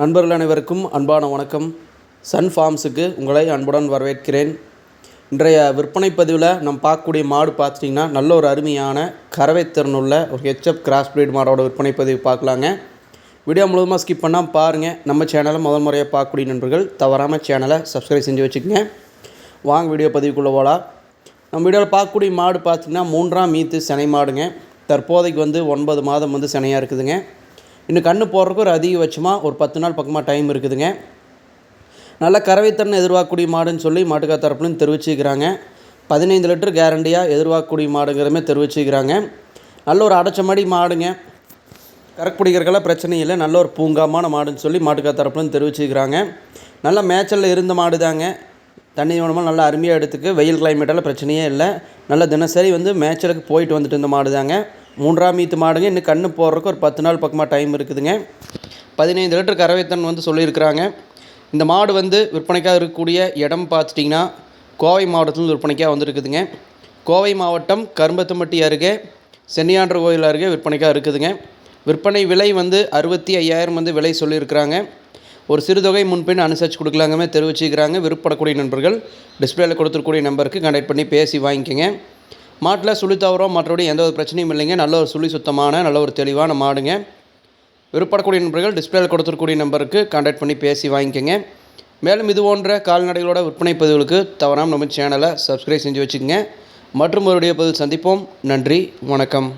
நண்பர்கள் அனைவருக்கும் அன்பான வணக்கம். சன் ஃபார்ம்ஸுக்கு உங்களை அன்புடன் வரவேற்கிறேன். இன்றைய விற்பனை பதிவில் நம்ம பார்க்கக்கூடிய மாடு பார்த்துட்டிங்கன்னா நல்ல ஒரு அருமையான கறவை திறனுள்ள ஒரு ஹெச்எப் கிராஸ் பிரீட் மாடோட விற்பனை பதிவு பார்க்கலாங்க. வீடியோ முழுவதுமாக ஸ்கிப் பண்ணால் பாருங்கள் நம்ம சேனலை முதல் முறையாக பார்க்கக்கூடிய நண்பர்கள் தவறாமல் சேனலை சப்ஸ்கிரைப் செஞ்சு வச்சுக்கோங்க. வாங்க வீடியோ பதிவுக்குள்ளே போகலாம் நம்ம வீடியோவில் பார்க்கக்கூடிய மாடு பார்த்திங்கன்னா மூன்றாம் மீத்து சினை மாடுங்க. தற்போதைக்கு வந்து ஒன்பது மாதம் வந்து சினையாக இருக்குதுங்க. இன்னும் கண்ணு போடுறதுக்கு ஒரு அதிகபட்சமாக ஒரு பத்து நாள் பக்கமாக டைம் இருக்குதுங்க. நல்ல கறவைத்தன்மை எதிர்பார்க்கக்கூடிய மாடுன்னு சொல்லி மாட்டுக்கா தரப்புலையும் தெரிவிச்சுக்கிறாங்க பதினைந்து லிட்டர் கேரண்டியாக எதிர்பார்க்கக்கூடிய மாடுங்கிறதுமே தெரிவிச்சுக்கிறாங்க நல்ல ஒரு அடைச்ச மாடி மாடுங்க. கறக்குடிக்கிறக்கெல்லாம் பிரச்சனை இல்லை. நல்ல ஒரு பூங்காமான மாடுன்னு சொல்லி மாட்டுக்கா தரப்புலையும் தெரிவிச்சுக்கிறாங்க நல்ல மேய்ச்சலில் இருந்த மாடு தாங்க தண்ணி வேணுமா நல்லா அருமையாக எடுத்துக்கு. வெயில் கிளைமேட்டெல்லாம் பிரச்சனையே இல்லை. நல்ல தினசரி வந்து மேய்ச்சலுக்கு போயிட்டு வந்துட்டு இருந்த மாடு தாங்க மூன்றாம் மீத்து மாடுங்க. இன்னும் கண்ணு போடுறதுக்கு ஒரு பத்து நாள் பக்கமாக டைம் இருக்குதுங்க. பதினைந்து லிட்டர் கறவைத்தன் வந்து சொல்லியிருக்கிறாங்க. இந்த மாடு வந்து விற்பனைக்காக இருக்கக்கூடிய இடம் பார்த்துட்டிங்கன்னா கோவை மாவட்டத்தில் விற்பனைக்காக வந்துருக்குதுங்க. கோவை மாவட்டம் கரும்பத்தம்பட்டி அருகே சென்னியாண்டர் கோயில் அருகே விற்பனைக்காக இருக்குதுங்க. விற்பனை விலை வந்து அறுபத்தி ஐயாயிரம் வந்து விலை சொல்லியிருக்கிறாங்க. ஒரு சிறுதொகை முன்பின் அனுசரித்து கொடுக்கலாங்கமே தெரிவிச்சுக்கிறாங்க விருப்பப்படக்கூடிய நண்பர்கள் டிஸ்பிளேயில் கொடுத்துருக்கூடிய நம்பருக்கு கண்டக்ட் பண்ணி பேசி வாங்கிக்கோங்க. மாட்டில் சுழி தவறோம் மற்றபடி எந்த ஒரு பிரச்சனையும் இல்லைங்க. நல்ல ஒரு சுழி சுத்தமான நல்ல ஒரு தெளிவான மாடுங்க. விருப்பப்படக்கூடிய நண்பர்கள் டிஸ்பிளேயில் கொடுத்துருக்கூடிய நம்பருக்கு கான்டாக்ட் பண்ணி பேசி வாங்கிக்கோங்க. மேலும் இது போன்ற கால்நடைகளோட விற்பனை பதிவுகளுக்கு தவறாமல் நம்ம சேனலை சப்ஸ்கிரைப் செஞ்சு வச்சுக்கோங்க. மற்றும் ஒரு பதில் சந்திப்போம். நன்றி வணக்கம்.